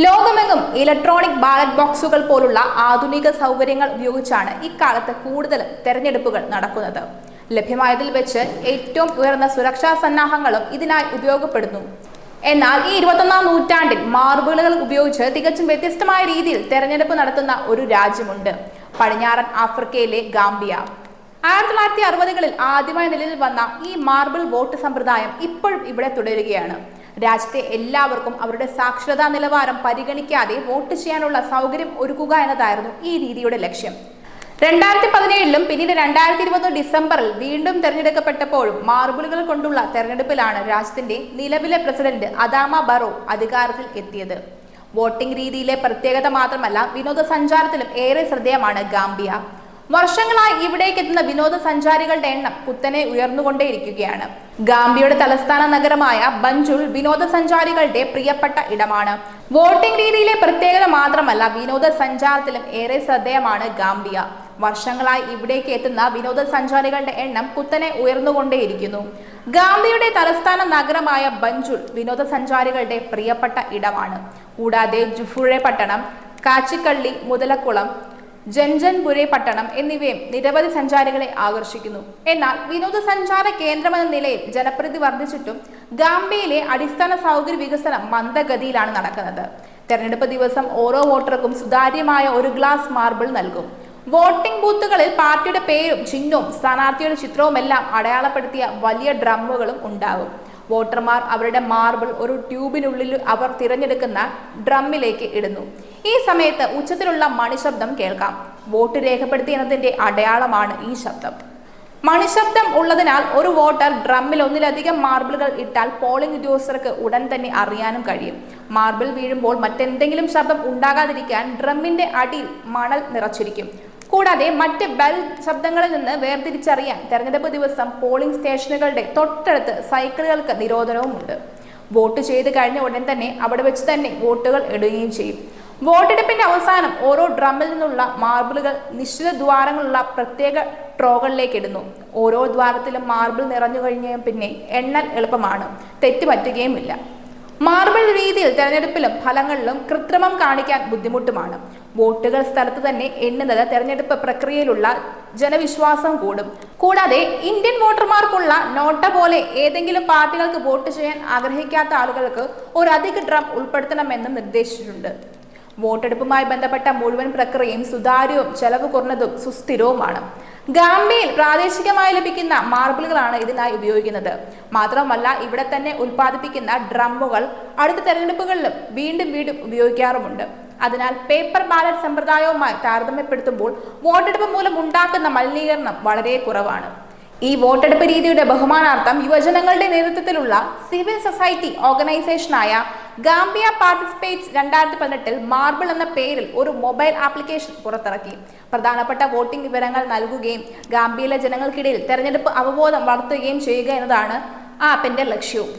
ലോകമെങ്ങും electronic ballot ബോക്സുകൾ പോലുള്ള ആധുനിക സൗകര്യങ്ങൾ ഉപയോഗിച്ചാണ് ഇക്കാലത്ത് കൂടുതൽ തെരഞ്ഞെടുപ്പുകൾ നടക്കുന്നത്. ലഭ്യമായതിൽ വെച്ച് ഏറ്റവും ഉയർന്ന സുരക്ഷാ സന്നാഹങ്ങളും ഇതിനായി ഉപയോഗപ്പെടുന്നു. എന്നാൽ ഈ ഇരുപത്തൊന്നാം നൂറ്റാണ്ടിൽ മാർബിളുകൾ ഉപയോഗിച്ച് തികച്ചും വ്യത്യസ്തമായ രീതിയിൽ തെരഞ്ഞെടുപ്പ് നടത്തുന്ന ഒരു രാജ്യമുണ്ട്. പടിഞ്ഞാറൻ ആഫ്രിക്കയിലെ ഗാംബിയ. ആയിരത്തി തൊള്ളായിരത്തി അറുപതുകളിൽ ആദ്യമായി നിലവിൽ വന്ന ഈ മാർബിൾ വോട്ട് സമ്പ്രദായം ഇപ്പോഴും ഇവിടെ തുടരുകയാണ്. രാജ്യത്തെ എല്ലാവർക്കും അവരുടെ സാക്ഷരതാ നിലവാരം പരിഗണിക്കാതെ വോട്ട് ചെയ്യാനുള്ള സൗകര്യം ഒരുക്കുക എന്നതായിരുന്നു ഈ രീതിയുടെ ലക്ഷ്യം. രണ്ടായിരത്തി പതിനേഴിലും പിന്നീട് രണ്ടായിരത്തി ഇരുപത് ഡിസംബറിൽ വീണ്ടും തെരഞ്ഞെടുക്കപ്പെട്ടപ്പോഴും മാർബിളുകൾ കൊണ്ടുള്ള തെരഞ്ഞെടുപ്പിലാണ് രാജ്യത്തിന്റെ നിലവിലെ പ്രസിഡന്റ് അദാമ ബറോ അധികാരത്തിൽ എത്തിയത്. വോട്ടിംഗ് രീതിയിലെ പ്രത്യേകത മാത്രമല്ല വിനോദസഞ്ചാരത്തിലും ഏറെ ശ്രദ്ധേയമാണ് ഗാംബിയ. വർഷങ്ങളായി ഇവിടേക്ക് എത്തുന്ന വിനോദസഞ്ചാരികളുടെ എണ്ണം കുത്തനെ ഉയർന്നുകൊണ്ടേയിരിക്കുകയാണ്. ഗാംബിയയുടെ തലസ്ഥാന നഗരമായ ബഞ്ചുൾ വിനോദസഞ്ചാരികളുടെ പ്രിയപ്പെട്ട ഇടമാണ്. വോട്ടിംഗ് രീതിയിലെ പ്രത്യേകത മാത്രമല്ല വിനോദസഞ്ചാരത്തിലും ഏറെ ശ്രദ്ധേയമാണ് ഗാംബിയ. വർഷങ്ങളായി ഇവിടേക്ക് എത്തുന്ന വിനോദസഞ്ചാരികളുടെ എണ്ണം കുത്തനെ ഉയർന്നുകൊണ്ടേയിരിക്കുന്നു. ഗാംബിയയുടെ തലസ്ഥാന നഗരമായ ബഞ്ചുൾ വിനോദസഞ്ചാരികളുടെ പ്രിയപ്പെട്ട ഇടമാണ്. കൂടാതെ ജുഫുഴെ പട്ടണം കാച്ചിക്കള്ളി മുതലക്കുളം ജൻജൻപുരെ പട്ടണം എന്നിവയും നിരവധി സഞ്ചാരികളെ ആകർഷിക്കുന്നു. എന്നാൽ വിനോദസഞ്ചാര കേന്ദ്രമെന്ന നിലയിൽ ജനപ്രീതി വർദ്ധിച്ചിട്ടും ഗാംബിയയിലെ അടിസ്ഥാന സൗകര്യ വികസനം മന്ദഗതിയിലാണ് നടക്കുന്നത്. തെരഞ്ഞെടുപ്പ് ദിവസം ഓരോ വോട്ടർക്കും സുതാര്യമായ ഒരു ഗ്ലാസ് മാർബിൾ നൽകും. വോട്ടിംഗ് ബൂത്തുകളിൽ പാർട്ടിയുടെ പേരും ചിഹ്നവും സ്ഥാനാർത്ഥിയുടെ ചിത്രവുമെല്ലാം അടയാളപ്പെടുത്തിയ വലിയ ഡ്രമ്മുകളും ഉണ്ടാകും. വോട്ടർമാർ അവരുടെ മാർബിൾ ഒരു ട്യൂബിനുള്ളിൽ അവർ തിരഞ്ഞെടുക്കുന്ന ഡ്രമ്മിലേക്ക് ഇടുന്നു. ഈ സമയത്ത് ഉച്ചത്തിലുള്ള മണിശബ്ദം കേൾക്കാം. വോട്ട് രേഖപ്പെടുത്തിയതിന്റെ അടയാളമാണ് ഈ ശബ്ദം. മണിശബ്ദം ഉള്ളതിനാൽ ഒരു വോട്ടർ ഡ്രമ്മിൽ ഒന്നിലധികം മാർബിളുകൾ ഇട്ടാൽ പോളിംഗ് ഉദ്യോഗസ്ഥർക്ക് ഉടൻ തന്നെ അറിയാനും കഴിയും. മാർബിൾ വീഴുമ്പോൾ മറ്റെന്തെങ്കിലും ശബ്ദം ഉണ്ടാകാതിരിക്കാൻ ഡ്രമ്മിന്റെ അടിയിൽ മണൽ നിറച്ചിരിക്കും. കൂടാതെ മറ്റ് ബെൽ ശബ്ദങ്ങളിൽ നിന്ന് വേർതിരിച്ചറിയാൻ തെരഞ്ഞെടുപ്പ് ദിവസം പോളിംഗ് സ്റ്റേഷനുകളുടെ തൊട്ടടുത്ത് സൈക്കിളുകൾക്ക് നിരോധനവുമുണ്ട്. വോട്ട് ചെയ്ത് കഴിഞ്ഞ ഉടൻ തന്നെ അവിടെ വെച്ച് തന്നെ വോട്ടുകൾ ഇടുകയും ചെയ്യും. വോട്ടെടുപ്പിന്റെ അവസാനം ഓരോ ഡ്രമ്മിൽ നിന്നുള്ള മാർബിളുകൾ നിശ്ചിത ദ്വാരങ്ങളുള്ള പ്രത്യേക ട്രോകളിലേക്ക് ഇടുന്നു. ഓരോ ദ്വാരത്തിലും മാർബിൾ നിറഞ്ഞു കഴിഞ്ഞ പിന്നെ എണ്ണൽ എളുപ്പമാണ്. തെറ്റുപറ്റുകയുമില്ല മാർബിൾ രീതിയിൽ തെരഞ്ഞെടുപ്പിലും ഫലങ്ങളിലും കൃത്രിമം കാണിക്കാൻ ബുദ്ധിമുട്ടുമാണ്. വോട്ടുകൾ സ്ഥലത്ത് തന്നെ എണ്ണുന്നത് തെരഞ്ഞെടുപ്പ് പ്രക്രിയയിലുള്ള ജനവിശ്വാസം കൂടും. കൂടാതെ ഇന്ത്യൻ വോട്ടർമാർക്കുള്ള നോട്ട പോലെ ഏതെങ്കിലും പാർട്ടികൾക്ക് വോട്ട് ചെയ്യാൻ ആഗ്രഹിക്കാത്ത ആളുകൾക്ക് ഒരു അധിക ഡ്രം ഉൾപ്പെടുത്തണമെന്നും നിർദ്ദേശിച്ചിട്ടുണ്ട്. വോട്ടെടുപ്പുമായി ബന്ധപ്പെട്ട മുഴുവൻ പ്രക്രിയയും സുതാര്യവും ചെലവ് കുറഞ്ഞതും സുസ്ഥിരവുമാണ്. ഗാംബിയയിൽ പ്രാദേശികമായി ലഭിക്കുന്ന മാർബിളുകളാണ് ഇതിനായി ഉപയോഗിക്കുന്നത്. മാത്രമല്ല ഇവിടെ തന്നെ ഉൽപ്പാദിപ്പിക്കുന്ന ഡ്രമ്മുകൾ അടുത്ത തെരഞ്ഞെടുപ്പുകളിലും വീണ്ടും വീണ്ടും ഉപയോഗിക്കാറുമുണ്ട്. അതിനാൽ പേപ്പർ ബാലറ്റ് സമ്പ്രദായവുമായി താരതമ്യപ്പെടുത്തുമ്പോൾ വോട്ടെടുപ്പ് മൂലം ഉണ്ടാക്കുന്ന മലിനീകരണം വളരെ കുറവാണ്. ഈ വോട്ടെടുപ്പ് രീതിയുടെ ബഹുമാനാർത്ഥം യുവജനങ്ങളുടെ നേതൃത്വത്തിലുള്ള സിവിൽ സൊസൈറ്റി ഓർഗനൈസേഷനായ ഗാംബിയ പാർട്ടിസിപ്പേറ്റ്സ് രണ്ടായിരത്തി പതിനെട്ടിൽ മാർബിൾ എന്ന പേരിൽ ഒരു മൊബൈൽ ആപ്ലിക്കേഷൻ പുറത്തിറക്കി. പ്രധാനപ്പെട്ട വോട്ടിംഗ് വിവരങ്ങൾ നൽകുകയും ഗാംബിയയിലെ ജനങ്ങൾക്കിടയിൽ തെരഞ്ഞെടുപ്പ് അവബോധം വളർത്തുകയും ചെയ്യുക എന്നതാണ് ആപ്പിന്റെ ലക്ഷ്യവും